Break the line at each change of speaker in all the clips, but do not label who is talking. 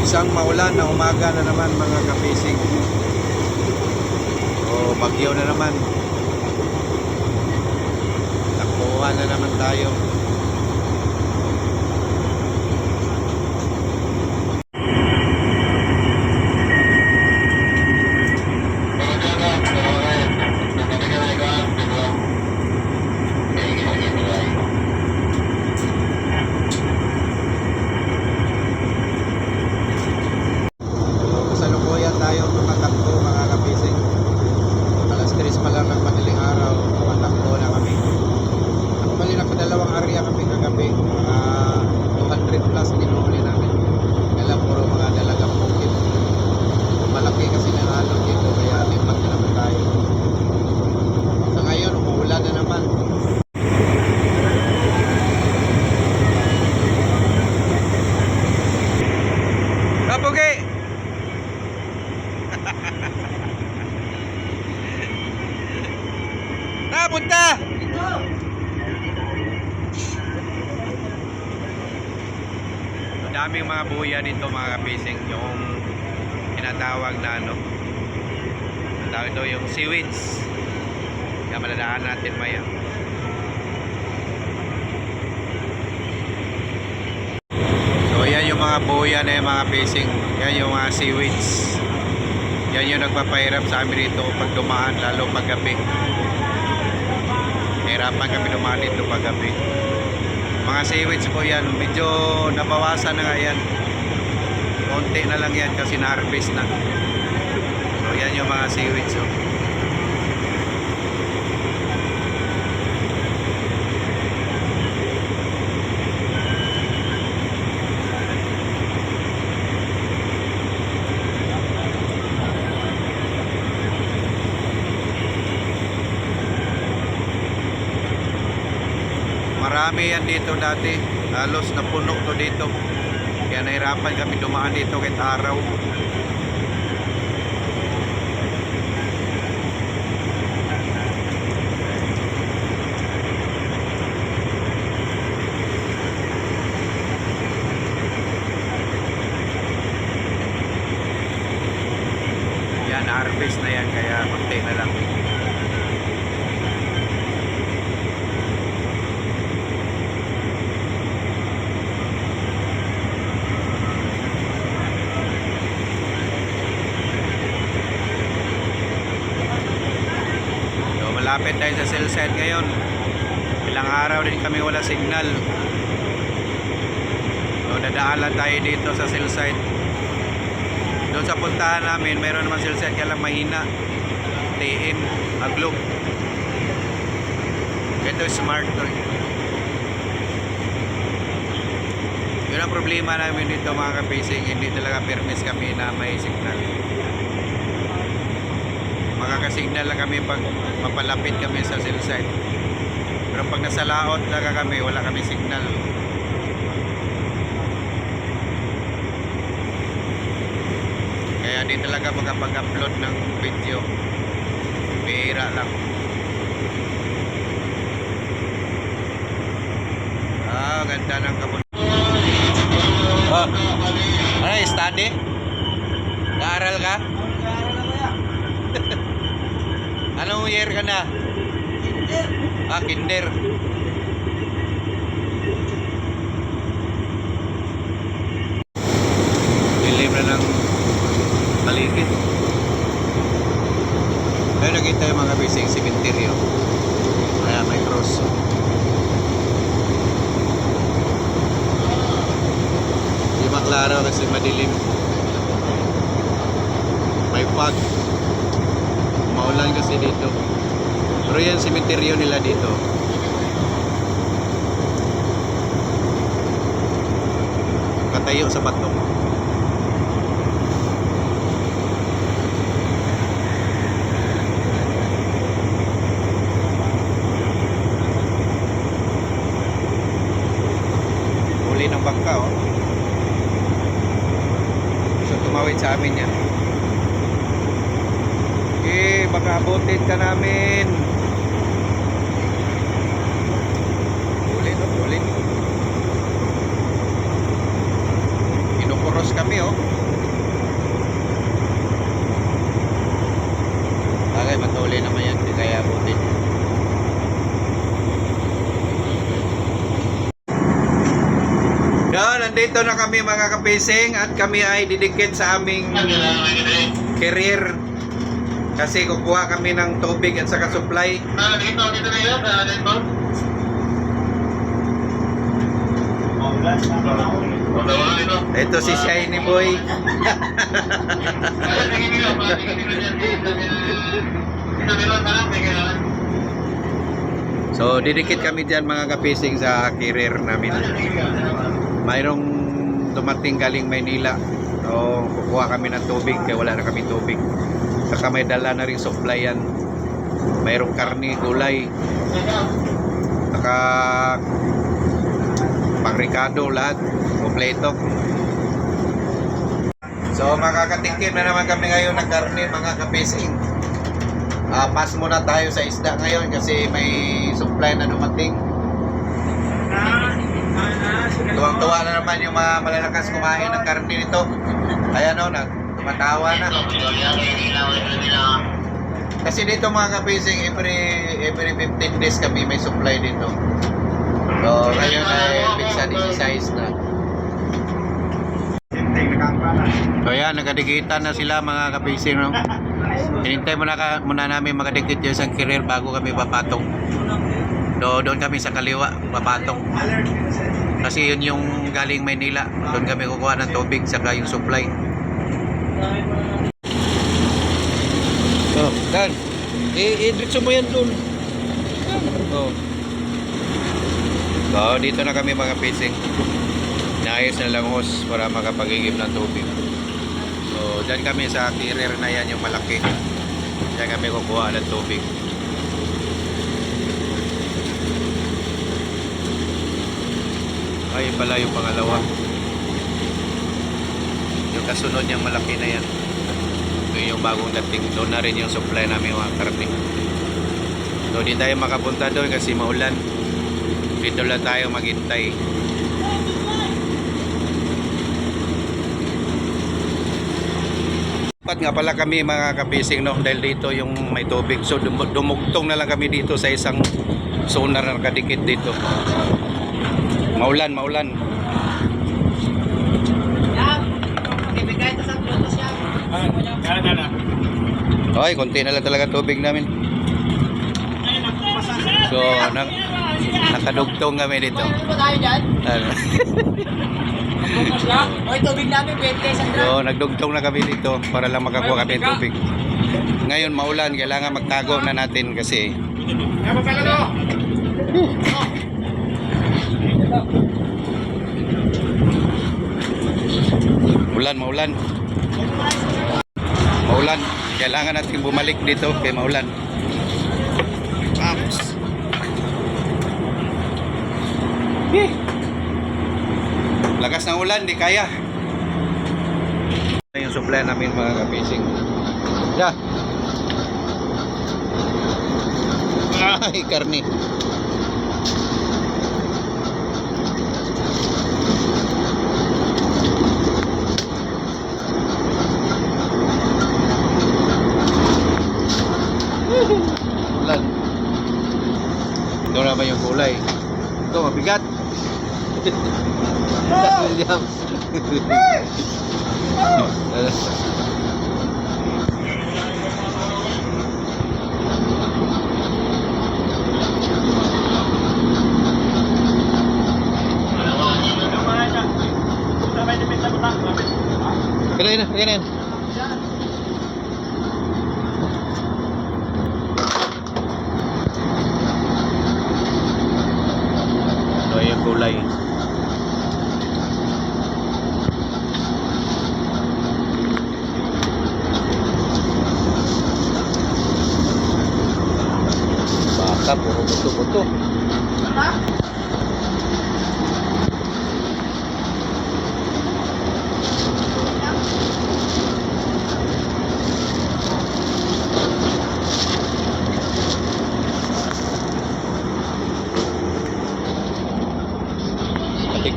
Isang maulan na umaga na naman mga kapising. O bagyo na naman. Takbuhan na naman tayo. Kasalukuyan tayo tumatakbo mga kapising. Alas 3 pa lang ng madaling araw, tumatakbo na kami. Actually, nakadalawang area kami kagabi. Mga 200 plus dinuli namin. Kaya puro mga dalagang bukid. Malaki kasi na alon dito, kaya lipat na naman tayo. Sa ngayon, umuulan na naman. Kapugi! Napunta! Buya dito mga kapising yung tinatawag na ano tawag ito yung seaweeds. Kaya maladaan natin maya. So yan yung mga buya na yung mga pising yan yung mga seaweeds. Yan yung nagpapahirap sa amin dito pag dumaan lalo pag gabi. Hirapan kami dumaan dito pag gabi. Mga seaweeds po yan. Medyo nabawasan na nga yan konti na lang yan kasi na-harvest na so yan yung mga seaweeds oh. Marami yan dito dati. Halos napuno to dito. Kaya nahirapan kami dumaan dito kahit araw. Yan, harvest na yan. Kaya konti na lang. So, malapit tayo sa cell site ngayon. Ilang araw din kami wala signal. So, dadaalan tayo dito sa cell site. Doon sa puntahan namin, mayroon naman cell site kaya lang mahina. TM, aglog. Ito smart to. Yun ang problema namin dito mga kapacing, hindi talaga permis kami na may signal makakasignal lang kami pag mapalapit kami sa cell site. Pero pag nasa laot talaga kami, wala kami signal. Kaya di talaga makapag-upload ng video. Bihira lang. Ah, ganda ng kabun. Oh. Ano, study? Naaral ka? Year ka na? Ah, kinder. Dilim na ng paligid. Ayun nakita yung mga bising simenteryo. Kaya may cross. Di maklaro kasi madilim. May fog. Maulan kasi dito. Pero yan simenteryo nila dito. Katayo sa bato. Huli ng bangka oh. So tumawid sa amin yan. Eh, baka abutin ka namin. Ulit, oh, ulit. Puros kami oh. Bagay, matuli naman yan. Hindi kaya abutin. Yan, nandito na kami mga kapising at kami ay didikit sa aming career kasi kukuha kami ng tubig at saka supply.
Ah, dito, dito na yun, ah, dito. Wala, wala dito.
Ito si Shiny Boy. So, didikit kami dyan mga kapising sa career namin. Mayroong dumating galing Maynila. So, kukuha kami ng tubig kaya wala na kami tubig. Saka may dala na rin supply yan. Mayroong karni, gulay, saka pangrikado lahat. Kompleto. So, makakatikim na naman kami ngayon ng karni mga kapising. Ah, pass muna tayo sa isda ngayon kasi may supply na dumating. Tuwang-tuwa na naman yung mga malalakas kumain ng karne nito. Kaya no, nag tumatawa na. Kasi dito mga kapising, every, every 15 days kami may supply dito. So, ngayon ay pizza 16 na. So yan, nagkadikitan na sila mga kapising. No? Hinintay muna, ka, muna namin makadikit yung isang career bago kami papatong. Do, doon kami sa kaliwa, papatong. Kasi yun yung galing Maynila. Doon kami kukuha ng tubig saka yung supply. Oh, Dan. I i-diretso mo yan doon. Oh. So, dito na kami mga pising. Naayos na lang hose para makapagigib ng tubig. So, dyan kami sa carrier na yan yung malaki. Dyan kami kukuha ng tubig. Ay, yun pala yung pangalawa. Yung kasunod niyang malaki na yan. Ito yung bagong dating. Doon na rin yung supply namin mga karne. So, di tayo makapunta doon kasi maulan. Dito lang tayo maghintay. Dapat nga pala kami mga kapising no dahil dito yung may tubig. So dum- dumugtong na lang kami dito sa isang sonar na nakadikit dito. Maulan, maulan. Okay, konti na lang talaga tubig namin. So, na, nakadugtong kami dito.
Ano tayo dyan?
Ano?
Focus lang. O, tubig namin, 20 isang drum.
So, nagdugtong na kami dito para lang makakuha kami ng tubig. Ngayon maulan, kailangan magtago na natin kasi ulan, maulan. Maulan. Kailangan natin bumalik dito kay maulan. Eh. Lakas ng ulan, di kaya. Yung supply namin mga kapising. Da. Ay, karni. Ulan. Ito na ba yung kulay? Ito, mabigat. William. Kaya na, kaya na kulay.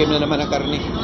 Patikim na naman ang karne.